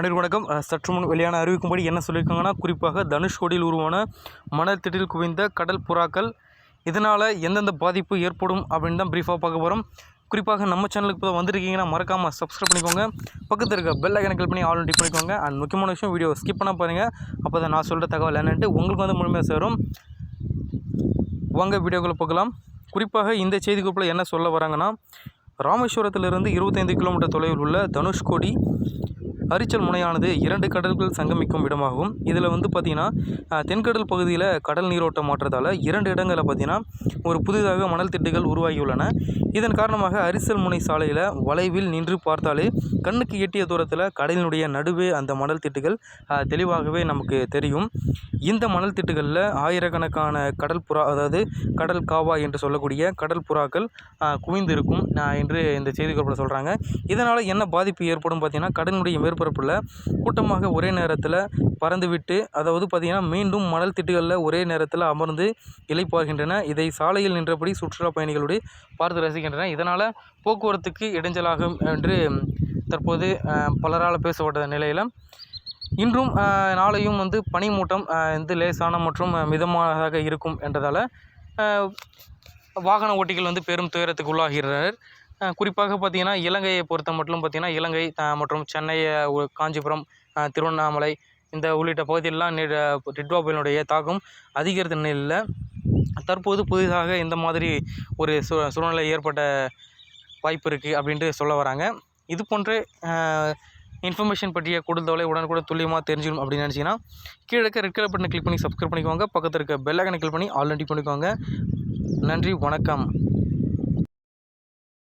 அனைவருக்கும் வணக்கம். சற்று முன் வெளியான அறிவிக்கும்படி என்ன சொல்லியிருக்காங்கன்னா குறிப்பாக தனுஷ்கோடியில் உருவான மணல் திட்டில் குவிந்த கடல் புறாக்கள் இதனால் எந்தெந்த பாதிப்பு ஏற்படும் அப்படின்னு தான் ப்ரீஃபாக பார்க்க போகிறோம் குறிப்பாக நம்ம சேனலுக்கு இப்போ வந்திருக்கீங்கன்னா மறக்காமல் சப்ஸ்கிரைப் பண்ணிக்கோங்க. பக்கத்தில் இருக்க பெல் ஐக்கனை கிளிக் பண்ணி ஆல் டிப் பண்ணிக்கோங்க. அண்ட் முக்கியமான விஷயம் வீடியோ ஸ்கிப் பண்ண பாருங்கள் அப்போ தான் நான் சொல்கிற தகவல் என்னன்ட்டு உங்களுக்கு வந்து முழுமையாக சேரும். வாங்க வீடியோக்குள்ளே பார்க்கலாம் குறிப்பாக இந்த செய்தி குறிப்பில் என்ன சொல்ல வராங்கன்னா ராமேஸ்வரத்திலிருந்து இருபத்தைந்து கிலோமீட்டர் தொலைவில் உள்ள தனுஷ்கோடி அரிச்சல் முனையானது இரண்டு கடல்கள் சங்கமிக்கும் இடமாகும். இதில் வந்து பார்த்திங்கன்னா தென்கடல் பகுதியில் கடல் நீரோட்டம் மாற்றத்தால் இரண்டு இடங்களில் பார்த்திங்கன்னா ஒரு புதிதாக மணல் திட்டுகள் உருவாகியுள்ளன. இதன் காரணமாக அரிசல் முனை சாலையில் வளைவில் நின்று பார்த்தாலே கண்ணுக்கு எட்டிய தூரத்தில் கடலினுடைய நடுவே அந்த மணல் திட்டுகள் தெளிவாகவே நமக்கு தெரியும். இந்த மணல் திட்டுகளில் ஆயிரக்கணக்கான கடல் புறா அதாவது கடல் காவா என்று சொல்லக்கூடிய கடல் புறாக்கள் குவிந்திருக்கும் என்று இந்த செய்தி குறிப்பில் சொல்கிறாங்க இதனால் என்ன பாதிப்பு ஏற்படும் பார்த்தீங்கன்னா கடலினுடைய மேற்பரப்பில் கூட்டமாக ஒரே நேரத்தில் பறந்துவிட்டு அதாவது பார்த்திங்கன்னா மீண்டும் மணல் திட்டுகளில் ஒரே நேரத்தில் அமர்ந்து இலைப்பார்கின்றன. இதை சாலையில் நின்றபடி சுற்றுலா பயணிகளுடைய பார்த்து ரசிக்கின்றன. இதனால் போக்குவரத்துக்கு இடைஞ்சலாகும் என்று தற்போது பலரால் பேசப்பட்ட நிலையில் இன்றும் நாளையும் வந்து பனிமூட்டம் வந்து லேசான மற்றும் மிதமானதாக இருக்கும் என்றதால் வாகன ஓட்டிகள் வந்து பெரும் துயரத்துக்கு உள்ளாகிறார் குறிப்பாக பார்த்தீங்கன்னா இலங்கையை பொறுத்த மட்டும் பார்த்தீங்கன்னா இலங்கை மற்றும் சென்னை காஞ்சிபுரம் திருவண்ணாமலை இந்த உள்ளிட்ட பகுதியெல்லாம் டிட்வா புயலினுடைய தாக்கம் அதிகரித்த நிலையில் தற்போது புதிதாக இந்த மாதிரி ஒரு சூ சூழ்நிலை ஏற்பட்ட வாய்ப்பு இருக்குது அப்படின்ட்டு சொல்ல வராங்க. இது போன்ற இன்ஃபர்மேஷன் பற்றிய கூடுதலை உடனுக்குடன் துல்லியமாக தெரிஞ்சுக்கணும் அப்படின்னு நினச்சிங்கன்னா கீழே இருக்க ரெட் கலர் பட்டனை கிளிக் பண்ணி சப்ஸ்கிரைப் பண்ணிக்கோங்க. பக்கத்தில் இருக்க பெல் ஐக்கனை கிளிக் பண்ணி ஆல் பண்ணிக்கோங்க. நன்றி வணக்கம்.